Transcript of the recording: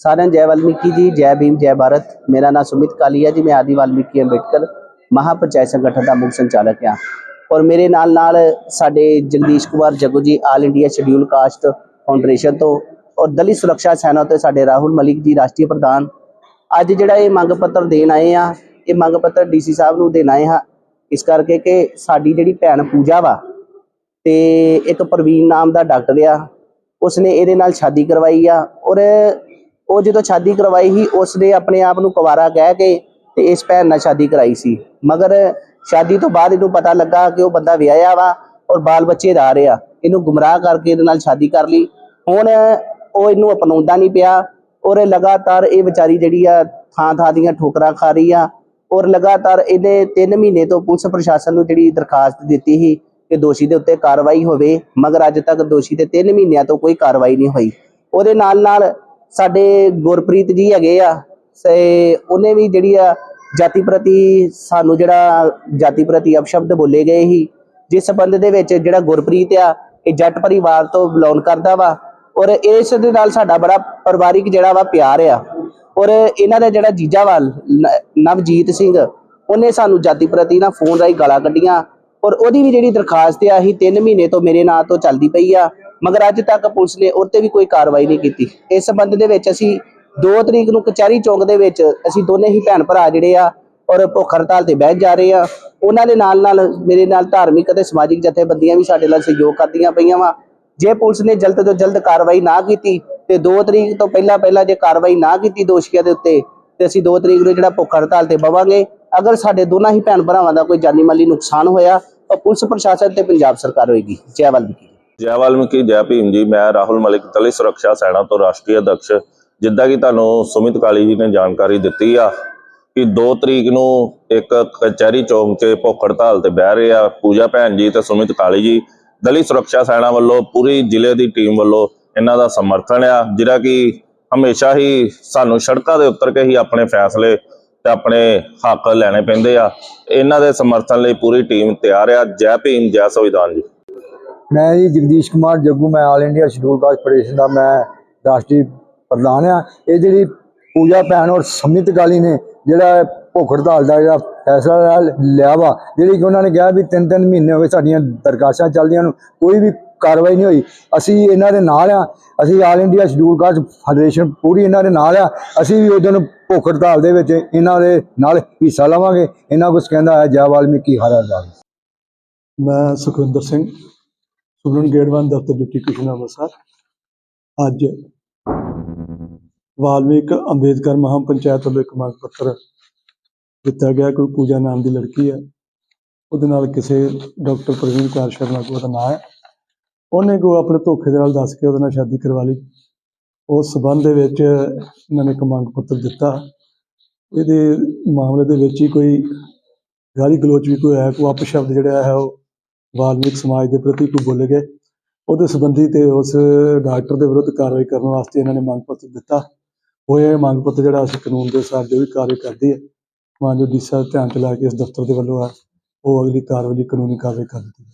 ਸਾਰਿਆਂ ਜੈ ਵਾਲਮੀਕੀ ਜੀ, ਜੈ ਭੀਮ, ਜੈ ਭਾਰਤ। ਮੇਰਾ ਨਾਮ ਸੁਮਿਤ ਕਾਲੀਆ ਜੀ, ਮੈਂ ਆਦੀ ਵਾਲਮੀਕੀ ਅੰਬੇਡਕਰ ਮਹਾਪੰਚਾਇਤ ਸੰਗਠਨ ਦਾ ਮੁੱਖ ਸੰਚਾਲਕ ਹਾਂ। ਔਰ ਮੇਰੇ ਨਾਲ ਨਾਲ ਸਾਡੇ Jagdish Kumar Jaggu ji all India schedule caste foundation ਤੋਂ ਔਰ ਦਲਿਤ ਸੁਰੱਖਿਆ ਸੈਨਾ ਤੋਂ ਸਾਡੇ ਰਾਹੁਲ ਮਲਿਕ ਜੀ, ਰਾਸ਼ਟਰੀ ਪ੍ਰਧਾਨ। ਅੱਜ ਜਿਹੜਾ ਇਹ ਮੰਗ ਪੱਤਰ ਦੇਣ ਆਏ ਆ ਇਹ ਮੰਗ ਪੱਤਰ ਡੀਸੀ ਸਾਹਿਬ ਨੂੰ ਦੇਣ ਆਏ ਹਾਂ, ਇਸ ਕਰਕੇ ਕਿ ਸਾਡੀ ਜਿਹੜੀ ਭੈਣ ਪੂਜਾ ਵਾ ਤੇ ਇੱਕ ਪ੍ਰਵੀਨ ਨਾਮ ਦਾ ਡਾਕਟਰ ਆ, ਉਸਨੇ ਇਹਦੇ ਨਾਲ ਸ਼ਾਦੀ ਕਰਵਾਈ ਆ ਔਰ ਉਹ ਜਦੋਂ ਸ਼ਾਦੀ ਕਰਵਾਈ ਸੀ ਉਸਨੇ ਆਪਣੇ ਆਪ ਨੂੰ ਕੁਵਾਰਾ ਕਹਿ ਕੇ ਤੇ ਇਸ ਭੈਣ ਨਾਲ ਸ਼ਾਦੀ ਕਰਾਈ ਸੀ। ਮਗਰ ਸ਼ਾਦੀ ਤੋਂ ਬਾਅਦ ਇਹਨੂੰ ਪਤਾ ਲੱਗਾ ਕਿ ਉਹ ਬੰਦਾ ਵਿਆਹਿਆ ਵਾ ਔਰ ਬਾਲ ਬੱਚੇ ਦਾ ਰਿਹਾ। ਇਹਨੂੰ ਗੁੰਮਰਾਹ ਕਰਕੇ ਇਹਦੇ ਨਾਲ ਸ਼ਾਦੀ ਕਰ ਲਈ। ਹੁਣ ਉਹ ਇਹਨੂੰ ਅਪਣਾਉਂਦਾ ਨਹੀਂ ਪਿਆ ਔਰ ਲਗਾਤਾਰ ਇਹ ਵਿਚਾਰੀ ਜਿਹੜੀ ਆ ਥਾਂ ਥਾਂ ਦੀਆਂ ਠੋਕਰਾਂ ਖਾ ਰਹੀ ਆ ਔਰ ਲਗਾਤਾਰ ਇਹਨੇ 3 ਮਹੀਨੇ ਤੋਂ ਪੁਲਿਸ ਪ੍ਰਸ਼ਾਸਨ ਨੂੰ ਜਿਹੜੀ ਦਰਖਾਸਤ ਦਿੱਤੀ ਸੀ ਕਿ ਦੋਸ਼ੀ ਦੇ ਉੱਤੇ ਕਾਰਵਾਈ ਹੋਵੇ, ਮਗਰ ਅੱਜ ਤੱਕ ਦੋਸ਼ੀ ਤੇ 3 ਮਹੀਨਿਆਂ ਤੋਂ ਕੋਈ ਕਾਰਵਾਈ ਨਹੀਂ ਹੋਈ। ਉਹਦੇ ਨਾਲ ਨਾਲ ਸਾਡੇ ਗੁਰਪ੍ਰੀਤ ਜੀ ਹੈਗੇ ਆ ਸੇ ਉਹਨੇ ਵੀ ਜਿਹੜੀ ਆ ਜਾਤੀ ਪ੍ਰਤੀ ਸਾਨੂੰ ਜਿਹੜਾ ਜਾਤੀ ਪ੍ਰਤੀ ਅਪਸ਼ਬਦ ਬੋਲੇ ਗਏ ਸੀ, ਜਿਸ ਸੰਬੰਧ ਦੇ ਵਿੱਚ ਜਿਹੜਾ ਗੁਰਪ੍ਰੀਤ ਆ, ਇਹ ਜੱਟ ਪਰਿਵਾਰ ਤੋਂ ਬਿਲੋਂਗ ਕਰਦਾ ਵਾ, ਔਰ ਇਸ ਦੇ ਨਾਲ ਸਾਡਾ ਬੜਾ ਪਰਿਵਾਰਿਕ ਜਿਹੜਾ ਵਾ ਪਿਆਰ ਆ। ਔਰ ਇਹਨਾਂ ਦਾ ਜਿਹੜਾ ਜੀਜਾ ਵਾ ਨਵਜੀਤ ਸਿੰਘ, ਉਹਨੇ ਸਾਨੂੰ ਜਾਤੀ ਪ੍ਰਤੀ ਨਾ ਫੋਨ ਰਾਹੀਂ ਗਾਲਾਂ ਕੱਢੀਆਂ ਔਰ ਉਹਦੀ ਵੀ ਜਿਹੜੀ ਦਰਖਾਸਤ ਆ ਹੀ 3 ਮਹੀਨੇ ਤੋਂ ਮੇਰੇ ਨਾਂ ਤੋਂ ਚੱਲਦੀ ਪਈ ਆ। ਮਗਰ ਅੱਜ ਤੱਕ ਪੁਲਿਸ ਨੇ ਉਹ ਤੇ ਵੀ ਕੋਈ ਕਾਰਵਾਈ ਨਹੀਂ ਕੀਤੀ। ਇਸ ਸੰਬੰਧ ਦੇ ਵਿੱਚ ਅਸੀਂ 2 ਤਰੀਕ ਨੂੰ ਕਚਹਿਰੀ ਚੌਂਕ ਦੇ ਵਿੱਚ ਅਸੀਂ ਦੋਨੇ ਹੀ ਭੈਣ ਭਰਾ ਜਿਹੜੇ ਆ ਔਰ ਭੁੱਖ ਹੜਤਾਲ ਤੇ ਬਹਿ ਜਾ ਰਹੇ ਆ। ਉਹਨਾਂ ਦੇ ਨਾਲ ਨਾਲ ਮੇਰੇ ਨਾਲ ਧਾਰਮਿਕ ਅਤੇ ਸਮਾਜਿਕ ਜਥੇਬੰਦੀਆਂ ਵੀ ਸਾਡੇ ਨਾਲ ਸਹਿਯੋਗ ਕਰਦੀਆਂ ਪਈਆਂ ਵਾ। ਜੇ ਪੁਲਿਸ ਨੇ ਜਲਦ ਤੋਂ ਜਲਦ ਕਾਰਵਾਈ ਨਾ ਕੀਤੀ ਤੇ 2 ਤਰੀਕ ਤੋਂ ਪਹਿਲਾਂ ਪਹਿਲਾਂ ਜੇ ਕਾਰਵਾਈ ਨਾ ਕੀਤੀ ਦੋਸ਼ੀਆਂ ਦੇ ਉੱਤੇ, ਤੇ ਅਸੀਂ 2 ਤਰੀਕ ਨੂੰ ਜਿਹੜਾ ਭੁੱਖ ਹੜਤਾਲ ਤੇ ਬਵਾਂਗੇ। ਅਗਰ ਸਾਡੇ ਦੋਨਾਂ ਹੀ ਭੈਣ ਭਰਾਵਾਂ ਦਾ ਕੋਈ ਜਾਨੀ ਮਾਲੀ ਨੁਕਸਾਨ ਹੋਇਆ, ਤਾਂ ਪੁਲਿਸ ਪ੍ਰਸ਼ਾਸਨ ਤੇ ਪੰਜਾਬ ਸਰਕਾਰ ਹੋਏਗੀ। ਜੈ ਵਾਲਮੀਕੀ। ਜੈ ਵਾਲਮੀਕੀ, ਜੈ ਭੀਮ ਜੀ, ਮੈਂ ਰਾਹੁਲ ਮਲਿਕ, ਦਲਿਤ ਸੁਰੱਖਿਆ ਸੈਨਾ ਤੋਂ ਰਾਸ਼ਟਰੀ ਅਧਿਕਸ਼। ਜਿੱਦਾਂ ਕਿ ਤੁਹਾਨੂੰ ਸੁਮਿਤ ਕਾਲੀ ਜੀ ਨੇ ਜਾਣਕਾਰੀ ਦਿੱਤੀ ਆ ਕਿ 2 ਤਰੀਕ ਨੂੰ ਇੱਕ ਕਚਹਿਰੀ ਚੌਂਕ 'ਚ ਭੁੱਖ ਹੜਤਾਲ ਤੇ ਬਹਿ ਰਹੇ ਆ ਪੂਜਾ ਭੈਣ ਜੀ ਤੇ ਸੁਮਿਤ ਕਾਲੀ ਜੀ। ਦਲਿਤ ਸੁਰੱਖਿਆ ਸੈਨਾ ਵੱਲੋਂ ਪੂਰੀ ਜ਼ਿਲ੍ਹੇ ਦੀ ਟੀਮ ਵੱਲੋਂ ਇਹਨਾਂ ਦਾ ਸਮਰਥਨ ਆ, ਜਿਹੜਾ ਕਿ ਹਮੇਸ਼ਾ ਹੀ ਸਾਨੂੰ ਸੜਕਾਂ ਦੇ ਉੱਤਰ ਕੇ ਹੀ ਆਪਣੇ ਫੈਸਲੇ ਤੇ ਆਪਣੇ ਹੱਕ ਲੈਣੇ ਪੈਂਦੇ ਆ। ਇਹਨਾਂ ਦੇ ਸਮਰਥਨ ਲਈ ਪੂਰੀ ਟੀਮ ਤਿਆਰ ਆ। ਜੈ ਭੀਮ, ਜੈ ਸੰਵਿਧਾਨ ਜੀ। ਮੈਂ ਜੀ ਜਗਦੀਸ਼ ਕੁਮਾਰ ਜੱਗੂ, ਮੈਂ all India schedule caste federation ਦਾ, ਮੈਂ ਰਾਸ਼ਟਰੀ ਪ੍ਰਧਾਨ ਆ। ਇਹ ਜਿਹੜੀ ਪੂਜਾ ਭੈਣ ਔਰ ਸਮਿਤ ਗਾਲੀ ਨੇ, ਜਿਹੜਾ ਭੁੱਖ ਹੜਤਾਲ ਦਾ ਜਿਹੜਾ ਫੈਸਲਾ ਲਿਆ ਵਾ, ਜਿਹੜੀ ਕਿ ਉਹਨਾਂ ਨੇ ਕਿਹਾ ਵੀ ਤਿੰਨ ਤਿੰਨ ਮਹੀਨੇ ਹੋ ਗਏ ਸਾਡੀਆਂ ਦਰਖਾਸਤਾਂ ਚੱਲਦੀਆਂ ਨੂੰ, ਕੋਈ ਵੀ ਕਾਰਵਾਈ ਨਹੀਂ ਹੋਈ। ਅਸੀਂ ਇਹਨਾਂ ਦੇ ਨਾਲ ਆ। ਅਸੀਂ all India schedule caste federation ਪੂਰੀ ਇਹਨਾਂ ਦੇ ਨਾਲ ਆ। ਅਸੀਂ ਵੀ ਉਦੋਂ ਭੁੱਖ ਹੜਤਾਲ ਦੇ ਵਿੱਚ ਇਹਨਾਂ ਦੇ ਨਾਲ ਹਿੱਸਾ ਲਵਾਂਗੇ। ਇਹਨਾਂ ਕੁਝ ਕਹਿੰਦਾ ਹੈ, ਜੈ ਵਾਲਮੀਕੀ, ਹਰਾ ਜਾਵੇ ਮੈਂ ਸੁਖਵਿੰਦਰ ਸਿੰਘ ਸੁਬਰਨ ਗੇੜਵਾਨ ਦਫ਼ਤਰ ਡਿਪਟੀ ਕਮਿਸ਼ਨਰ ਅੰਮ੍ਰਿਤਸਰ। ਅੱਜ ਵਾਲਮੀਕ ਅੰਬੇਦਕਰ ਮਹਾਂ ਪੰਚਾਇਤ ਵੱਲੋਂ ਇੱਕ ਮੰਗ ਪੱਤਰ ਦਿੱਤਾ ਗਿਆ। ਕੋਈ ਪੂਜਾ ਨਾਮ ਦੀ ਲੜਕੀ ਹੈ। ਉਹਦੇ ਨਾਲ ਕਿਸੇ ਡਾਕਟਰ ਪ੍ਰਵੀਨ ਕੁਮਾਰ ਸ਼ਰਮਾ ਕੋਲ ਦਾ ਨਾਂ ਹੈ। ਉਹਨੇ ਕੋ ਆਪਣੇ ਧੋਖੇ ਦੇ ਨਾਲ ਦੱਸ ਕੇ ਉਹਦੇ ਨਾਲ ਸ਼ਾਦੀ ਕਰਵਾ ਲਈ। ਉਸ ਸਬੰਧ ਦੇ ਵਿੱਚ ਇਹਨਾਂ ਨੇ ਇੱਕ ਮੰਗ ਪੱਤਰ ਦਿੱਤਾ। ਇਹਦੇ ਮਾਮਲੇ ਦੇ ਵਿੱਚ ਹੀ ਕੋਈ ਗਾਲੀ ਗਲੋਚ ਵੀ ਕੋਈ ਹੈ ਕੋਈ ਅਪਸ਼ਬਦ ਜਿਹੜਾ ਹੈ ਉਹ ਵਾਲਮੀਕ ਸਮਾਜ ਦੇ ਪ੍ਰਤੀ ਕੋਈ ਬੋਲੇ ਗਏ। ਉਹਦੇ ਸੰਬੰਧੀ ਤੇ ਉਸ ਡਾਕਟਰ ਦੇ ਵਿਰੁੱਧ ਕਾਰਵਾਈ ਕਰਨ ਵਾਸਤੇ ਇਹਨਾਂ ਨੇ ਮੰਗ ਪੱਤਰ ਦਿੱਤਾ। ਹੋਇਆ ਮੰਗ ਪੱਤਰ ਜਿਹੜਾ ਅਸੀਂ ਕਾਨੂੰਨ ਦੇ ਅਨੁਸਾਰ ਜੋ ਵੀ ਕਾਰਵਾਈ ਕਰਦੀ ਹੈ, ਮਾਨਯੋਗ ਡੀ ਸਾਹਿਬ ਧਿਆਨ ਚ ਲਾ ਕੇ ਇਸ ਦਫ਼ਤਰ ਦੇ ਵੱਲੋਂ ਆ, ਉਹ ਅਗਲੀ ਕਾਰਵਾਈ ਕਾਨੂੰਨੀ ਕਾਰਵਾਈ ਕਰ ਦਿੱਤੀ